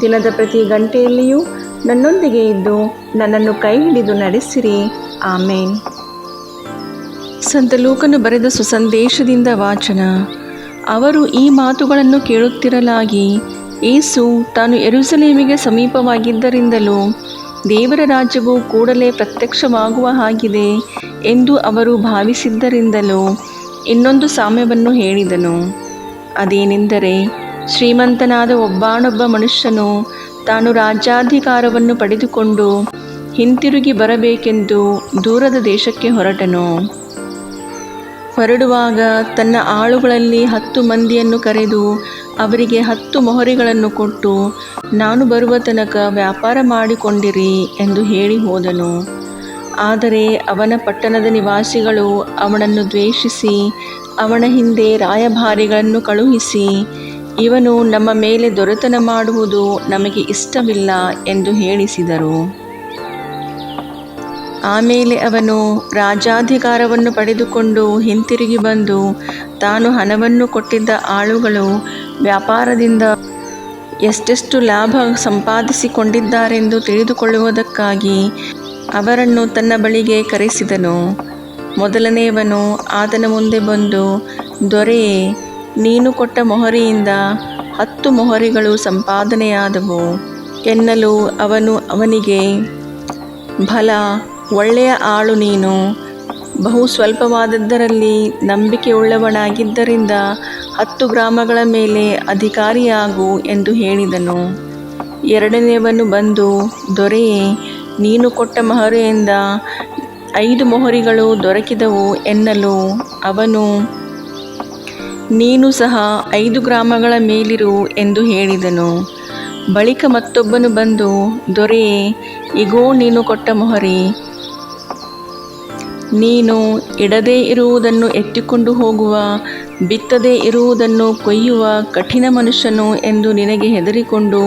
ದಿನದ ಪ್ರತಿ ಗಂಟೆಯಲ್ಲಿಯೂ ನನ್ನೊಂದಿಗೆ ಇದ್ದು ನನ್ನನ್ನು ಕೈ ಹಿಡಿದು ನಡೆಸಿರಿ. ಆಮೇನ್. ಸಂತ ಲೂಕನು ಬರೆದ ಸುಸಂದೇಶದಿಂದ ವಾಚನ. ಅವರು ಈ ಮಾತುಗಳನ್ನು ಕೇಳುತ್ತಿರಲಾಗಿ ಏಸು ತಾನು ಎರುಸಲೇಮಿಗೆ ಸಮೀಪವಾಗಿದ್ದರಿಂದಲೂ ದೇವರ ರಾಜ್ಯವು ಕೂಡಲೇ ಪ್ರತ್ಯಕ್ಷವಾಗುವ ಹಾಗಿದೆ ಎಂದು ಅವರು ಭಾವಿಸಿದ್ದರಿಂದಲೂ ಇನ್ನೊಂದು ಸಾಮ್ಯವನ್ನು ಹೇಳಿದನು. ಅದೇನೆಂದರೆ ಶ್ರೀಮಂತನಾದ ಒಬ್ಬಾನೊಬ್ಬ ಮನುಷ್ಯನು ತಾನು ರಾಜ್ಯಾಧಿಕಾರವನ್ನು ಪಡೆದುಕೊಂಡು ಹಿಂತಿರುಗಿ ಬರಬೇಕೆಂದು ದೂರದ ದೇಶಕ್ಕೆ ಹೊರಟನು. ಹೊರಡುವಾಗ ತನ್ನ ಆಳುಗಳಲ್ಲಿ ಹತ್ತು ಮಂದಿಯನ್ನು ಕರೆದು ಅವರಿಗೆ ಹತ್ತು ಮೊಹರಿಗಳನ್ನು ಕೊಟ್ಟು, ನಾನು ಬರುವ ತನಕ ವ್ಯಾಪಾರ ಮಾಡಿಕೊಂಡಿರಿ ಎಂದು ಹೇಳಿ ಹೋದನು. ಆದರೆ ಅವನ ಪಟ್ಟಣದ ನಿವಾಸಿಗಳು ಅವನನ್ನು ದ್ವೇಷಿಸಿ, ಅವನ ಹಿಂದೆ ರಾಯಭಾರಿಗಳನ್ನು ಕಳುಹಿಸಿ ಇವನು ನಮ್ಮ ಮೇಲೆ ದೊರೆತನ ಮಾಡುವುದು ನಮಗೆ ಇಷ್ಟವಿಲ್ಲ ಎಂದು ಹೇಳಿಸಿದರು. ಆಮೇಲೆ ಅವನು ರಾಜಾಧಿಕಾರವನ್ನು ಪಡೆದುಕೊಂಡು ಹಿಂತಿರುಗಿ ಬಂದು ತಾನು ಹಣವನ್ನು ಕೊಟ್ಟಿದ್ದ ಆಳುಗಳು ವ್ಯಾಪಾರದಿಂದ ಎಷ್ಟೆಷ್ಟು ಲಾಭ ಸಂಪಾದಿಸಿಕೊಂಡಿದ್ದಾರೆಂದು ತಿಳಿದುಕೊಳ್ಳುವುದಕ್ಕಾಗಿ ಅವರನ್ನು ತನ್ನ ಬಳಿಗೆ ಕರೆಸಿದನು. ಮೊದಲನೆಯವನು ಆತನ ಮುಂದೆ ಬಂದು, ದೊರೆಯೇ ನೀನು ಕೊಟ್ಟ ಮೊಹರಿಯಿಂದ ಹತ್ತು ಮೊಹರಿಗಳು ಸಂಪಾದನೆಯಾದವು. ಎನ್ನಲು ಅವನು ಅವನಿಗೆ, ಬಲ, ಒಳ್ಳೆಯ ಆಳು ನೀನು. ಬಹು ಸ್ವಲ್ಪವಾದದ್ದರಲ್ಲಿ ನಂಬಿಕೆಯುಳ್ಳವನಾಗಿದ್ದರಿಂದ ಹತ್ತು ಗ್ರಾಮಗಳ ಮೇಲೆ ಅಧಿಕಾರಿಯಾಗು ಎಂದು ಹೇಳಿದನು. ಎರಡನೆಯವನು ಬಂದು, ದೊರೆಯೇ, ನೀನು ಕೊಟ್ಟ ಮೊಹರಿಯಿಂದ ಐದು ಮೊಹರಿಗಳು ದೊರಕಿದವು ಎನ್ನಲು ಅವನು ನೀನು ಸಹ ಐದು ಗ್ರಾಮಗಳ ಮೇಲಿರು ಎಂದು ಹೇಳಿದನು. ಬಳಿಕ ಮತ್ತೊಬ್ಬನು ಬಂದು ದೊರೆಯೇ ಇಗೋ ನೀನು ಕೊಟ್ಟ ಮೊಹರಿ. ನೀನು ಇಡದೇ ಇರುವುದನ್ನು ಎತ್ತಿಕೊಂಡು ಹೋಗುವ, ಬಿತ್ತದೇ ಇರುವುದನ್ನು ಕೊಯ್ಯುವ ಕಠಿಣ ಮನುಷ್ಯನು ಎಂದು ನಿನಗೆ ಹೆದರಿಕೊಂಡು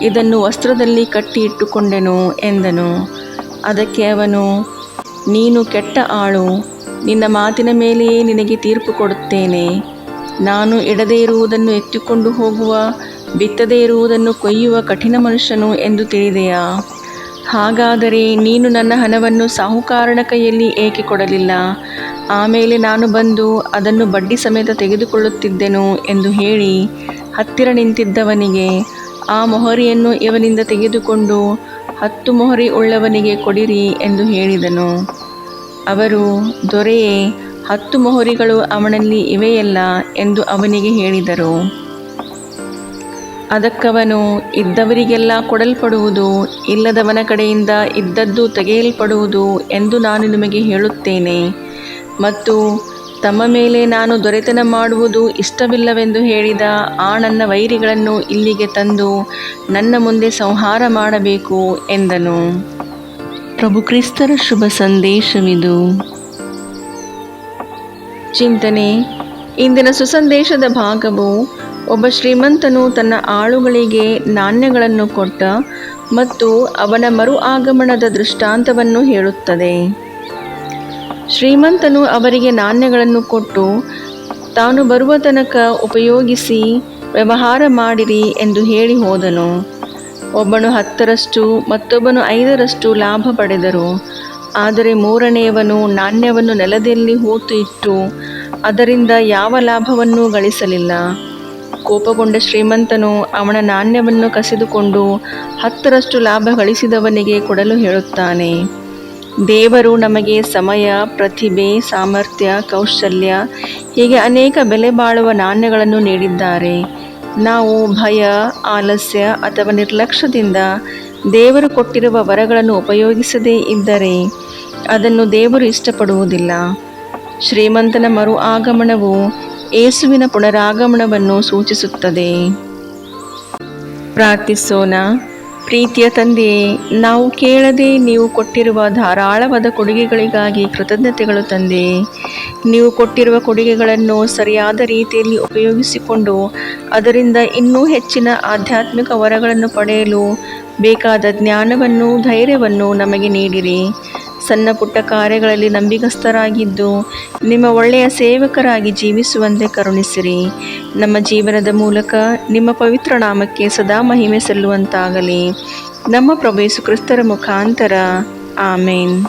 ಇದನ್ನು ವಸ್ತ್ರದಲ್ಲಿ ಕಟ್ಟಿ ಇಟ್ಟುಕೊಂಡೆನು, ಎಂದನು. ಅದಕ್ಕೆ ಅವನು, ನೀನು ಕೆಟ್ಟ ಆಳು. ನಿನ್ನ ಮಾತಿನ ಮೇಲೆಯೇ ನಿನಗೆ ತೀರ್ಪು ಕೊಡುತ್ತೇನೆ. ನಾನು ಎಡದೇ ಇರುವುದನ್ನು ಎತ್ತಿಕೊಂಡು ಹೋಗುವ, ಬಿತ್ತದೇ ಇರುವುದನ್ನು ಕೊಯ್ಯುವ ಕಠಿಣ ಮನುಷ್ಯನು ಎಂದು ತಿಳಿದೆಯಾ? ಹಾಗಾದರೆ ನೀನು ನನ್ನ ಹಣವನ್ನು ಸಾಹುಕಾರನ ಕೈಯಲ್ಲಿ ಏಕೆ ಕೊಡಲಿಲ್ಲ? ಆಮೇಲೆ ನಾನು ಬಂದು ಅದನ್ನು ಬಡ್ಡಿ ಸಮೇತ ತೆಗೆದುಕೊಳ್ಳುತ್ತಿದ್ದೆನು ಎಂದು ಹೇಳಿ ಹತ್ತಿರ ನಿಂತಿದ್ದವನಿಗೆ, ಆ ಮೊಹರಿಯನ್ನು ಇವನಿಂದ ತೆಗೆದುಕೊಂಡು ಹತ್ತು ಮೊಹರಿ ಉಳ್ಳವನಿಗೆ ಕೊಡಿರಿ ಎಂದು ಹೇಳಿದನು. ಅವರು, ದೊರೆಯೇ ಹತ್ತು ಮೊಹರಿಗಳು ಅವನಲ್ಲಿ ಇವೆಯಲ್ಲ ಎಂದು ಅವನಿಗೆ ಹೇಳಿದರು. ಅದಕ್ಕವನು, ಇದ್ದವರಿಗೆಲ್ಲ ಕೊಡಲ್ಪಡುವುದು, ಇಲ್ಲದವನ ಕಡೆಯಿಂದ ಇದ್ದದ್ದು ತೆಗೆಯಲ್ಪಡುವುದು ಎಂದು ನಾನು ನಿಮಗೆ ಹೇಳುತ್ತೇನೆ. ಮತ್ತು ತಮ್ಮ ಮೇಲೆ ನಾನು ದೊರೆತನ ಮಾಡುವುದು ಇಷ್ಟವಿಲ್ಲವೆಂದು ಹೇಳಿದ ಆ ನನ್ನ ವೈರಿಗಳನ್ನು ಇಲ್ಲಿಗೆ ತಂದು ನನ್ನ ಮುಂದೆ ಸಂಹಾರ ಮಾಡಬೇಕು ಎಂದನು. ಪ್ರಭು ಕ್ರಿಸ್ತರ ಶುಭ ಸಂದೇಶವಿದು. ಚಿಂತನೆ. ಇಂದಿನ ಸುಸಂದೇಶದ ಭಾಗವು ಒಬ್ಬ ಶ್ರೀಮಂತನು ತನ್ನ ಆಳುಗಳಿಗೆ ನಾಣ್ಯಗಳನ್ನು ಕೊಟ್ಟ ಮತ್ತು ಅವನ ಮರು ಆಗಮನದ ದೃಷ್ಟಾಂತವನ್ನು ಹೇಳುತ್ತದೆ. ಶ್ರೀಮಂತನು ಅವರಿಗೆ ನಾಣ್ಯಗಳನ್ನು ಕೊಟ್ಟು, ತಾನು ಬರುವ ತನಕ ಉಪಯೋಗಿಸಿ ವ್ಯವಹಾರ ಮಾಡಿರಿ ಎಂದು ಹೇಳಿ ಹೋದನು. ಒಬ್ಬನು ಹತ್ತರಷ್ಟು ಮತ್ತೊಬ್ಬನು ಐದರಷ್ಟು ಲಾಭ ಪಡೆದರು. ಆದರೆ ಮೂರನೆಯವನು ನಾಣ್ಯವನ್ನು ನೆಲದಲ್ಲಿ ಹೂತು ಇಟ್ಟು ಅದರಿಂದ ಯಾವ ಲಾಭವನ್ನೂ ಗಳಿಸಲಿಲ್ಲ. ಕೋಪಗೊಂಡ ಶ್ರೀಮಂತನು ಅವನ ನಾಣ್ಯವನ್ನು ಕಸಿದುಕೊಂಡು ಹತ್ತರಷ್ಟು ಲಾಭ ಗಳಿಸಿದವನಿಗೆ ಕೊಡಲು ಹೇಳುತ್ತಾನೆ. ದೇವರು ನಮಗೆ ಸಮಯ, ಪ್ರತಿಭೆ, ಸಾಮರ್ಥ್ಯ, ಕೌಶಲ್ಯ, ಹೀಗೆ ಅನೇಕ ಬೆಲೆ ಬಾಳುವ ನಾಣ್ಯಗಳನ್ನು ನೀಡಿದ್ದಾರೆ. ನಾವು ಭಯ, ಆಲಸ್ಯ ಅಥವಾ ನಿರ್ಲಕ್ಷ್ಯದಿಂದ ದೇವರು ಕೊಟ್ಟಿರುವ ವರಗಳನ್ನು ಉಪಯೋಗಿಸದೇ ಇದ್ದರೆ ಅದನ್ನು ದೇವರು ಇಷ್ಟಪಡುವುದಿಲ್ಲ. ಶ್ರೀಮಂತನ ಮರು ಆಗಮನವು ಏಸುವಿನ ಪುನರಾಗಮನವನ್ನು ಸೂಚಿಸುತ್ತದೆ. ಪ್ರಾರ್ಥಿಸೋಣ. ಪ್ರೀತಿಯ ತಂದೆಯೇ, ನಾವು ಕೇಳದೆ ನೀವು ಕೊಟ್ಟಿರುವ ಧಾರಾಳವಾದ ಕೊಡುಗೆಗಳಿಗಾಗಿ ಕೃತಜ್ಞತೆಗಳು ತಂದೆ. ನೀವು ಕೊಟ್ಟಿರುವ ಕೊಡುಗೆಗಳನ್ನು ಸರಿಯಾದ ರೀತಿಯಲ್ಲಿ ಉಪಯೋಗಿಸಿಕೊಂಡು ಅದರಿಂದ ಇನ್ನೂ ಹೆಚ್ಚಿನ ಆಧ್ಯಾತ್ಮಿಕ ವರಗಳನ್ನು ಪಡೆಯಲು ಬೇಕಾದ ಜ್ಞಾನವನ್ನು ಧೈರ್ಯವನ್ನು ನಮಗೆ ನೀಡಿರಿ. ಸಣ್ಣ ಪುಟ್ಟ ಕಾರ್ಯಗಳಲ್ಲಿ ನಂಬಿಗಸ್ತರಾಗಿದ್ದು ನಿಮ್ಮ ಒಳ್ಳೆಯ ಸೇವಕರಾಗಿ ಜೀವಿಸುವಂತೆ ಕರುಣಿಸಿರಿ. ನಮ್ಮ ಜೀವನದ ಮೂಲಕ ನಿಮ್ಮ ಪವಿತ್ರ ನಾಮಕ್ಕೆ ಸದಾ ಮಹಿಮೆ ಸಲ್ಲುವಂತಾಗಲಿ. ನಮ್ಮ ಪ್ರಭು ಕ್ರಿಸ್ತರ ಮುಖಾಂತರ. ಆಮೇನ್.